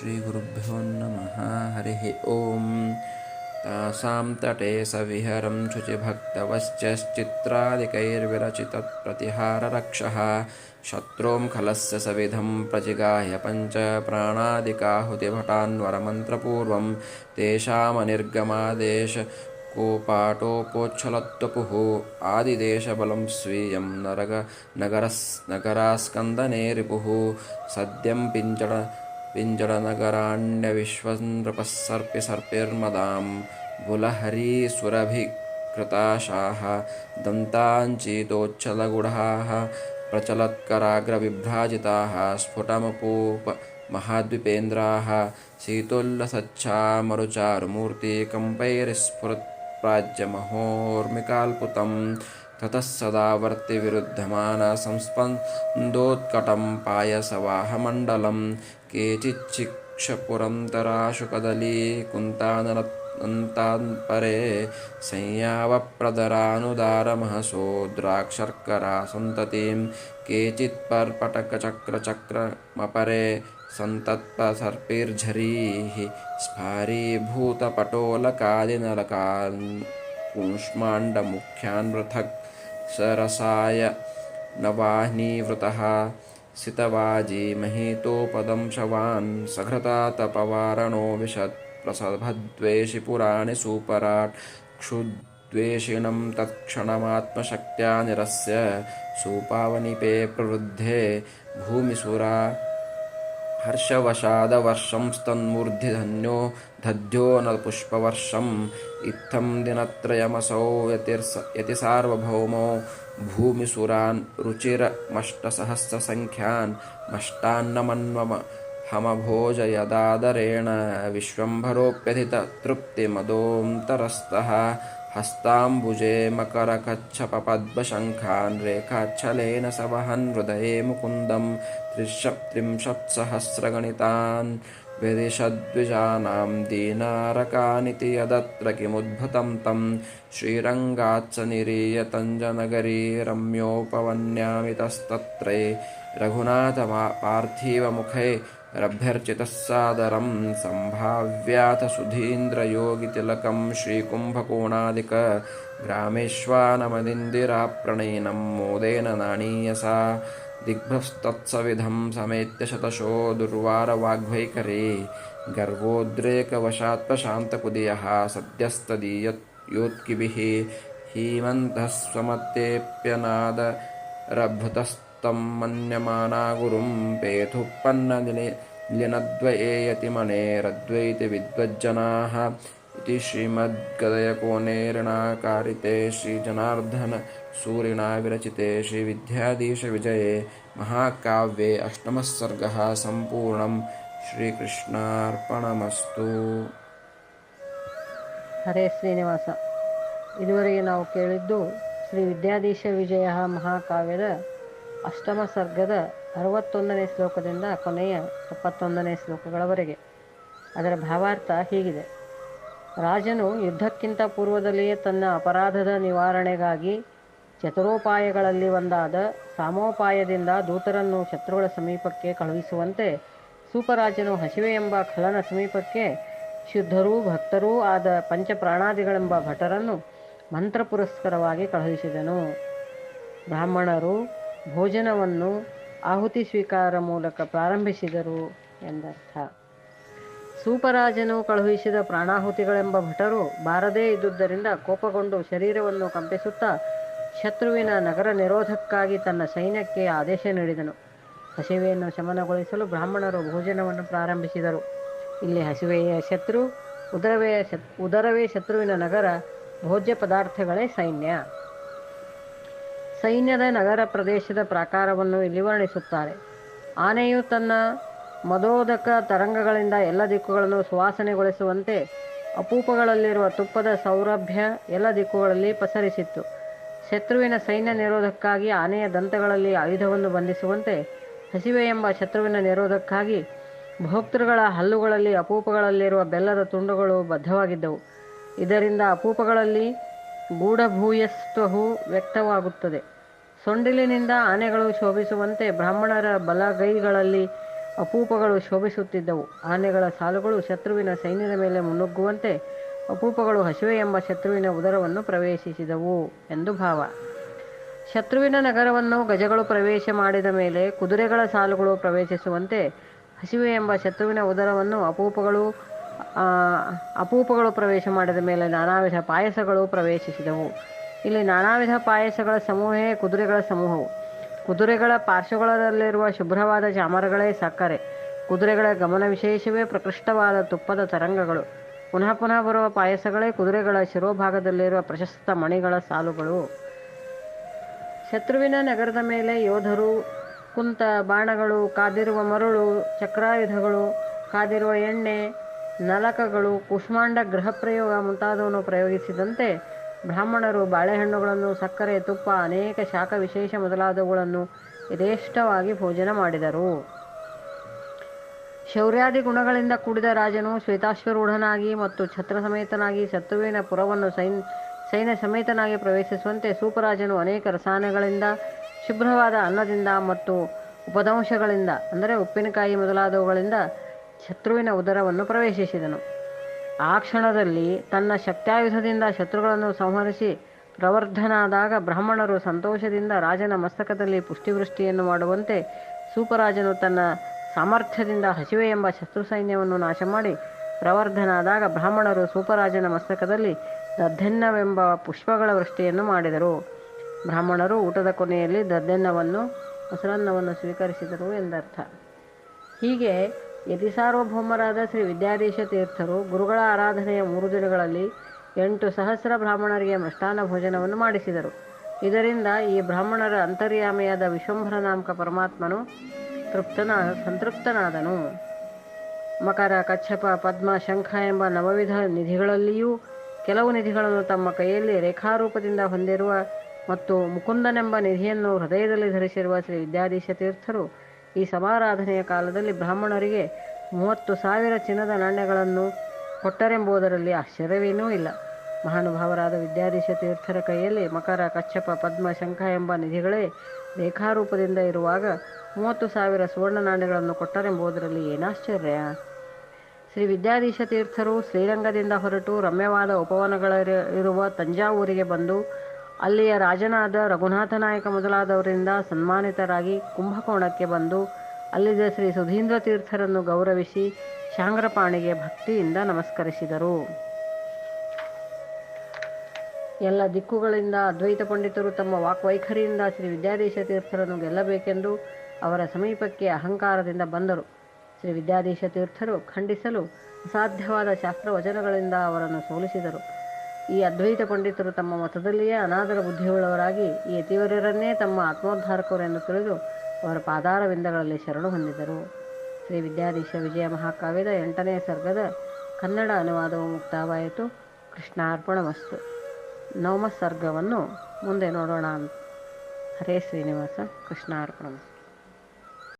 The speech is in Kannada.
श्रीगुरुभ्यो नमः। हरिः ॐ तासां तटे सविहरं शुचिभक्तवश्चश्चित्रादिकैर्विरचितत्प्रतिहाररक्षः शत्रूं खलस्य सविधं प्रजिगाह्य पञ्च प्राणादिकाहुतिभटान्वरमन्त्रपूर्वं तेषामनिर्गमादेश कोपाटोपोच्छलत्वपुः आदिदेशबलं स्वीयं नरग नगरस् नगरास्कन्दने रिपुः सद्यं पिञ्जड पिञ्जडनगराण्यविश्वनृपः सर्पि सर्पिर्मदां बुलहरीसुरभिकृताशाः दन्ताञ्चीतोच्छलगुढाः प्रचलत्कराग्रविभ्राजिताः स्फुटमपूप महाद्विपेन्द्राः शीतोल्लसच्छामरुचारुमूर्तिकम्पैर्स्फुरत्प्राज्यमहोर्मिकाल्पुतं ततः सदा वर्तिविरुद्धमानसंस्पन्दोत्कटं पायसवाहमण्डलं केचिच्चिक्षपुरन्तराशु कदलीकुन्तानन्तान्परे संयावप्रदरानुदारमहसो द्राक्षर्करा सन्ततिं केचित्पर्पटकचक्रचक्रमपरे सन्तत्पसर्पिर्झरीः स्फारीभूतपटोलकादिनलकान् कुष्माण्डमुख्यान् पृथक् सरसाय नवाह्नीवृतः सितवाजी महीतोपदं शवान् सघृतातपवारणो विशत् प्रसभद्वेषि पुराणि सुपराट् क्षुद्वेषिणं तत्क्षणमात्मशक्त्या निरस्य सुपावनिपे प्रवृद्धे भूमिसुरा हर्षवशादवर्षं स्तन्मूर्धिधन्यो दध्यो न पुष्पवर्षम् इत्थं दिनत्रयमसौ यतिर्स यतिसार्वभौमो भूमिसुरान् रुचिरमष्टसहस्रसङ्ख्यान् मष्टान्नमन्वम हमभोजयदादरेण विश्वम्भरोऽप्यधिततृप्तिमदोऽन्तरस्तः हस्ताम्बुजे मकरकच्छपपद्मशङ्खान् रेखाच्छलेन स वहन् हृदये मुकुन्दं त्रिंशत्सहस्रगणितान् विदिशद्विजानां दीनारकानिति यदत्र किमुद्भुतं तं श्रीरङ्गात्स निरीयतञ्जनगरी रम्योपवन्यामितस्तत्रे रघुनाथमा पार्थिवमुखे रभ्यर्चितः सादरं सम्भाव्याथ सुधीन्द्रयोगितिलकं श्रीकुम्भकोणादिक ग्रामेष्वानमदिन्दिराप्रणयिनं मोदेन नाणीयसा दिग्भस्तत्सविधं समेत्यशतशो दुर्वारवाग्भैकरे गर्वोद्रेकवशात्मशान्तकुदयः सद्यस्तदीयुत्किभिः हीमन्तः स्वमतेऽप्यनादरभृतस्तं मन्यमानागुरुं पेथुपन्न लिनद्वये यतिमनेरद्वैति विद्वज्जनाः इति श्रीमद्गदयकोनेरणाकारिते श्रीजनार्दन सूरिणा विरचिते श्रीविद्याधीशविजये महाकाव्ये अष्टमः सर्गः सम्पूर्णं ಶ್ರೀಕೃಷ್ಣಾರ್ಪಣಮಸ್ತು ಹರೇ ಶ್ರೀನಿವಾಸ ಇದುವರೆಗೆ ನಾವು ಕೇಳಿದ್ದು ಶ್ರೀ ವಿದ್ಯಾಧೀಶ ವಿಜಯ ಮಹಾಕಾವ್ಯದ ಅಷ್ಟಮ ಸರ್ಗದ ಅರವತ್ತೊಂದನೇ ಶ್ಲೋಕದಿಂದ ಕೊನೆಯ ಎಪ್ಪತ್ತೊಂದನೇ ಶ್ಲೋಕಗಳವರೆಗೆ ಅದರ ಭಾವಾರ್ಥ ಹೀಗಿದೆ ರಾಜನು ಯುದ್ಧಕ್ಕಿಂತ ಪೂರ್ವದಲ್ಲಿಯೇ ತನ್ನ ಅಪರಾಧದ ನಿವಾರಣೆಗಾಗಿ ಚತುರೋಪಾಯಗಳಲ್ಲಿ ಒಂದಾದ ಸಾಮೋಪಾಯದಿಂದ ದೂತರನ್ನು ಶತ್ರುಗಳ ಸಮೀಪಕ್ಕೆ ಕಳುಹಿಸುವಂತೆ ಸೂಪರಾಜನು ಹಸಿವೆ ಎಂಬ ಖಲನ ಸಮೀಪಕ್ಕೆ ಶುದ್ಧರೂ ಭಕ್ತರೂ ಆದ ಪಂಚಪ್ರಾಣಾದಿಗಳೆಂಬ ಭಟರನ್ನು ಮಂತ್ರ ಪುರಸ್ಕರವಾಗಿ ಕಳುಹಿಸಿದನು. ಬ್ರಾಹ್ಮಣರು ಭೋಜನವನ್ನು ಆಹುತಿ ಸ್ವೀಕಾರ ಮೂಲಕ ಪ್ರಾರಂಭಿಸಿದರು ಎಂದರ್ಥ. ಸೂಪರಾಜನು ಕಳುಹಿಸಿದ ಪ್ರಾಣಾಹುತಿಗಳೆಂಬ ಭಟರು ಬಾರದೇ ಇದ್ದುದರಿಂದ ಕೋಪಗೊಂಡು ಶರೀರವನ್ನು ಕಂಪಿಸುತ್ತಾ ಶತ್ರುವಿನ ನಗರ ನಿರೋಧಕ್ಕಾಗಿ ತನ್ನ ಸೈನ್ಯಕ್ಕೆ ಆದೇಶ ನೀಡಿದನು. ಹಸಿವೆಯನ್ನು ಶಮನಗೊಳಿಸಲು ಬ್ರಾಹ್ಮಣರು ಭೋಜನವನ್ನು ಪ್ರಾರಂಭಿಸಿದರು. ಇಲ್ಲಿ ಹಸಿವೆಯ ಶತ್ರು, ಉದರವೇ ಶತ್, ಉದರವೇ ಶತ್ರುವಿನ ನಗರ, ಭೋಜ್ಯ ಪದಾರ್ಥಗಳೇ ಸೈನ್ಯ. ಸೈನ್ಯದ ನಗರ ಪ್ರದೇಶದ ಪ್ರಾಕಾರವನ್ನು ಇಲ್ಲಿ ವರ್ಣಿಸುತ್ತಾರೆ. ಆನೆಯು ತನ್ನ ಮದೋದಕ ತರಂಗಗಳಿಂದ ಎಲ್ಲ ದಿಕ್ಕುಗಳನ್ನು ಸುವಾಸನೆಗೊಳಿಸುವಂತೆ ಅಪೂಪಗಳಲ್ಲಿರುವ ತುಪ್ಪದ ಸೌರಭ್ಯ ಎಲ್ಲ ದಿಕ್ಕುಗಳಲ್ಲಿ ಪಸರಿಸಿತ್ತು. ಶತ್ರುವಿನ ಸೈನ್ಯ ನಿರೋಧಕ್ಕಾಗಿ ಆನೆಯ ದಂತಗಳಲ್ಲಿ ಆಯುಧವನ್ನು ಬಂಧಿಸುವಂತೆ ಹಸಿವೆ ಎಂಬ ಶತ್ರುವಿನ ನಿರೋಧಕ್ಕಾಗಿ ಭೋಕ್ತೃಗಳ ಹಲ್ಲುಗಳಲ್ಲಿ ಅಪೂಪಗಳಲ್ಲಿರುವ ಬೆಲ್ಲದ ತುಂಡುಗಳು ಬದ್ಧವಾಗಿದ್ದವು. ಇದರಿಂದ ಅಪೂಪಗಳಲ್ಲಿ ಗೂಢಭೂಯಸ್ತ್ವವು ವ್ಯಕ್ತವಾಗುತ್ತದೆ. ಸೊಂಡಿಲಿನಿಂದ ಆನೆಗಳು ಶೋಭಿಸುವಂತೆ ಬ್ರಾಹ್ಮಣರ ಬಲಗೈಗಳಲ್ಲಿ ಅಪೂಪಗಳು ಶೋಭಿಸುತ್ತಿದ್ದವು. ಆನೆಗಳ ಸಾಲುಗಳು ಶತ್ರುವಿನ ಸೈನ್ಯದ ಮೇಲೆ ಮುನ್ನುಗ್ಗುವಂತೆ ಅಪೂಪಗಳು ಹಸಿವೆ ಎಂಬ ಶತ್ರುವಿನ ಉದರವನ್ನು ಪ್ರವೇಶಿಸಿದವು ಎಂದು ಭಾವ. ಶತ್ರುವಿನ ನಗರವನ್ನು ಗಜಗಳು ಪ್ರವೇಶ ಮಾಡಿದ ಮೇಲೆ ಕುದುರೆಗಳ ಸಾಲುಗಳು ಪ್ರವೇಶಿಸುವಂತೆ ಹಸಿವೆ ಎಂಬ ಶತ್ರುವಿನ ಉದರವನ್ನು ಅಪೂಪಗಳು ಅಪೂಪಗಳು ಪ್ರವೇಶ ಮಾಡಿದ ಮೇಲೆ ನಾನಾ ವಿಧ ಪಾಯಸಗಳು ಪ್ರವೇಶಿಸಿದವು. ಇಲ್ಲಿ ನಾನಾ ವಿಧ ಪಾಯಸಗಳ ಸಮೂಹವೇ ಕುದುರೆಗಳ ಸಮೂಹವು. ಕುದುರೆಗಳ ಪಾರ್ಶ್ವಗಳಲ್ಲಿರುವ ಶುಭ್ರವಾದ ಚಾಮರಗಳೇ ಸಕ್ಕರೆ. ಕುದುರೆಗಳ ಗಮನ ವಿಶೇಷವೇ ಪ್ರಕೃಷ್ಟವಾದ ತುಪ್ಪದ ತರಂಗಗಳು. ಪುನಃ ಪುನಃ ಬರುವ ಪಾಯಸಗಳೇ ಕುದುರೆಗಳ ಶಿರೋಭಾಗದಲ್ಲಿರುವ ಪ್ರಶಸ್ತ ಮಣಿಗಳ ಸಾಲುಗಳು. ಶತ್ರುವಿನ ನಗರದ ಮೇಲೆ ಯೋಧರು ಕುಂತ ಬಾಣಗಳು, ಕಾದಿರುವ ಮರಳು, ಚಕ್ರಾಯುಧಗಳು, ಕಾದಿರುವ ಎಣ್ಣೆ, ನಲಕಗಳು, ಕುಷ್ಮಾಂಡ ಗೃಹ ಪ್ರಯೋಗ ಮುಂತಾದವನ್ನು ಪ್ರಯೋಗಿಸಿದಂತೆ ಬ್ರಾಹ್ಮಣರು ಬಾಳೆಹಣ್ಣುಗಳನ್ನು, ಸಕ್ಕರೆ, ತುಪ್ಪ, ಅನೇಕ ಶಾಖ ವಿಶೇಷ ಮೊದಲಾದವುಗಳನ್ನು ಯಥೇಷ್ಟವಾಗಿ ಭೋಜನ ಮಾಡಿದರು. ಶೌರ್ಯಾದಿ ಗುಣಗಳಿಂದ ಕೂಡಿದ ರಾಜನು ಶ್ವೇತಾಶ್ವರೂಢನಾಗಿ ಮತ್ತು ಛತ್ರ ಸಮೇತನಾಗಿ ಶತ್ರುವಿನ ಪುರವನ್ನು ಸೈನ್, ಸೈನ್ಯ ಸಮೇತನಾಗಿ ಪ್ರವೇಶಿಸುವಂತೆ ಸೂಪರಾಜನು ಅನೇಕ ರಸಾಯನಗಳಿಂದ, ಶುಭ್ರವಾದ ಅನ್ನದಿಂದ ಮತ್ತು ಉಪದಂಶಗಳಿಂದ ಅಂದರೆ ಉಪ್ಪಿನಕಾಯಿ ಮೊದಲಾದವುಗಳಿಂದ ಶತ್ರುವಿನ ಉದರವನ್ನು ಪ್ರವೇಶಿಸಿದನು. ಆ ಕ್ಷಣದಲ್ಲಿ ತನ್ನ ಶಕ್ತಾಯುಧದಿಂದ ಶತ್ರುಗಳನ್ನು ಸಂಹರಿಸಿ ಪ್ರವರ್ಧನಾದಾಗ ಬ್ರಾಹ್ಮಣರು ಸಂತೋಷದಿಂದ ರಾಜನ ಮಸ್ತಕದಲ್ಲಿ ಪುಷ್ಟಿವೃಷ್ಟಿಯನ್ನು ಮಾಡುವಂತೆ ಸೂಪರಾಜನು ತನ್ನ ಸಾಮರ್ಥ್ಯದಿಂದ ಹಸಿವೆ ಎಂಬ ಶತ್ರು ಸೈನ್ಯವನ್ನು ನಾಶ ಮಾಡಿ ಪ್ರವರ್ಧನಾದಾಗ ಬ್ರಾಹ್ಮಣರು ಸೂಪರಾಜನ ಮಸ್ತಕದಲ್ಲಿ ದದ್ದೆನ್ನವೆಂಬ ಪುಷ್ಪಗಳ ವೃಷ್ಟಿಯನ್ನು ಮಾಡಿದರು. ಬ್ರಾಹ್ಮಣರು ಊಟದ ಕೊನೆಯಲ್ಲಿ ದದ್ದೆನ್ನವನ್ನು, ಮೊಸರನ್ನವನ್ನು ಸ್ವೀಕರಿಸಿದರು ಎಂದರ್ಥ. ಹೀಗೆ ಯತಿ ಸಾರ್ವಭೌಮರಾದ ಶ್ರೀ ವಿದ್ಯಾಧೀಶ ತೀರ್ಥರು ಗುರುಗಳ ಆರಾಧನೆಯ ಮೂರು ದಿನಗಳಲ್ಲಿ ಎಂಟು ಸಹಸ್ರ ಬ್ರಾಹ್ಮಣರಿಗೆ ಮೃಷ್ಟಾನ್ನ ಭೋಜನವನ್ನು ಮಾಡಿಸಿದರು. ಇದರಿಂದ ಈ ಬ್ರಾಹ್ಮಣರ ಅಂತರ್ಯಾಮಿಯಾದ ವಿಶ್ವಂಭರ ನಾಮಕ ಪರಮಾತ್ಮನು ತೃಪ್ತನ ಸಂತೃಪ್ತನಾದನು. ಮಕರ ಕಚ್ಚಪ ಪದ್ಮ, ಶಂಖ ಎಂಬ ನವವಿಧ ನಿಧಿಗಳಲ್ಲಿಯೂ ಕೆಲವು ನಿಧಿಗಳನ್ನು ತಮ್ಮ ಕೈಯಲ್ಲಿ ರೇಖಾರೂಪದಿಂದ ಹೊಂದಿರುವ ಮತ್ತು ಮುಕುಂದನೆಂಬ ನಿಧಿಯನ್ನು ಹೃದಯದಲ್ಲಿ ಧರಿಸಿರುವ ಶ್ರೀ ವಿದ್ಯಾಧೀಶ ತೀರ್ಥರು ಈ ಸಮಾರಾಧನೆಯ ಕಾಲದಲ್ಲಿ ಬ್ರಾಹ್ಮಣರಿಗೆ ಮೂವತ್ತು ಸಾವಿರ ಚಿನ್ನದ ನಾಣ್ಯಗಳನ್ನು ಕೊಟ್ಟರೆಂಬುದರಲ್ಲಿ ಆಶ್ಚರ್ಯವೇನೂ ಇಲ್ಲ. ಮಹಾನುಭಾವರಾದ ವಿದ್ಯಾಧೀಶ ತೀರ್ಥರ ಕೈಯಲ್ಲಿ ಮಕರ ಕಚ್ಚಪ ಪದ್ಮ, ಶಂಖ ಎಂಬ ನಿಧಿಗಳೇ ರೇಖಾರೂಪದಿಂದ ಇರುವಾಗ ಮೂವತ್ತು ಸಾವಿರ ಸುವರ್ಣ ನಾಣ್ಯಗಳನ್ನು ಕೊಟ್ಟರೆಂಬುದರಲ್ಲಿ ಏನಾಶ್ಚರ್ಯ ಶ್ರೀ ವಿದ್ಯಾಧೀಶ ತೀರ್ಥರು ಶ್ರೀರಂಗದಿಂದ ಹೊರಟು ರಮ್ಯವಾದ ಉಪವನಗಳಿರುವ ತಂಜಾವೂರಿಗೆ ಬಂದು ಅಲ್ಲಿಯ ರಾಜನಾದ ರಘುನಾಥ ನಾಯಕ ಮೊದಲಾದವರಿಂದ ಸನ್ಮಾನಿತರಾಗಿ ಕುಂಭಕೋಣಕ್ಕೆ ಬಂದು ಅಲ್ಲಿದ್ದ ಶ್ರೀ ಸುಧೀಂದ್ರ ತೀರ್ಥರನ್ನು ಗೌರವಿಸಿ ಶಾಂಗ್ರಪಾಣಿಗೆ ಭಕ್ತಿಯಿಂದ ನಮಸ್ಕರಿಸಿದರು. ಎಲ್ಲ ದಿಕ್ಕುಗಳಿಂದ ಅದ್ವೈತ ಪಂಡಿತರು ತಮ್ಮ ವಾಕ್ವೈಖರಿಯಿಂದ ಶ್ರೀ ವಿದ್ಯಾಧೀಶ ತೀರ್ಥರನ್ನು ಗೆಲ್ಲಬೇಕೆಂದು ಅವರ ಸಮೀಪಕ್ಕೆ ಅಹಂಕಾರದಿಂದ ಬಂದರು. ಶ್ರೀ ವಿದ್ಯಾಧೀಶ ತೀರ್ಥರು ಖಂಡಿಸಲು ಅಸಾಧ್ಯವಾದ ಶಾಸ್ತ್ರವಚನಗಳಿಂದ ಅವರನ್ನು ಸೋಲಿಸಿದರು. ಈ ಅದ್ವೈತ ಪಂಡಿತರು ತಮ್ಮ ಮತದಲ್ಲಿಯೇ ಅನಾದರ ಬುದ್ಧಿಯುಳ್ಳವರಾಗಿ ಈ ಯತಿವರ್ಯರನ್ನೇ ತಮ್ಮ ಆತ್ಮೋದ್ಧಾರಕರೆಂದು ತಿಳಿದು ಅವರ ಪಾದಾರವಿಂದಗಳಲ್ಲಿ ಶರಣು ಹೊಂದಿದರು. ಶ್ರೀ ವಿದ್ಯಾಧೀಶ ವಿಜಯ ಮಹಾಕಾವ್ಯದ ಎಂಟನೇ ಸರ್ಗದ ಕನ್ನಡ ಅನುವಾದವು ಮುಕ್ತಾವಾಯಿತು ಕೃಷ್ಣಾರ್ಪಣಮಸ್ತು. ನವಮ ಸರ್ಗವನ್ನು ಮುಂದೆ ನೋಡೋಣ ಹರೇ ಶ್ರೀನಿವಾಸ, ಕೃಷ್ಣಾರ್ಪಣಮಸ್ತು.